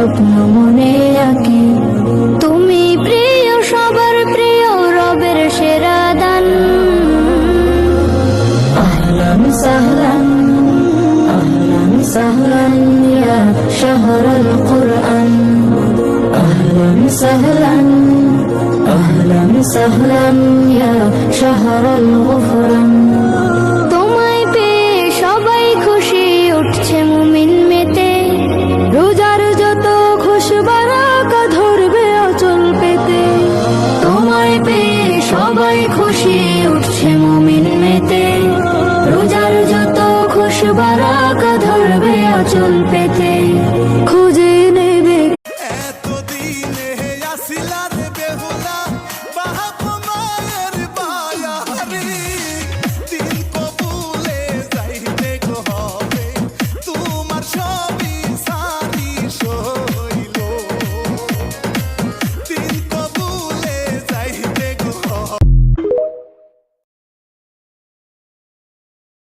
স্বপ্ন মনে তুমি প্রিয়, সবার প্রিয়, রবের সেরা দান। সাহলান সাহলান ইয়া কুরআন। আহলান সাহলান আহলান সাহলান সবাই খুশি উঠছে মুমিন মেতে। রোজার যত খুশ বারাক ধরবে অচল পেতে। খুঁজে নেবে। এতদিন আসিলা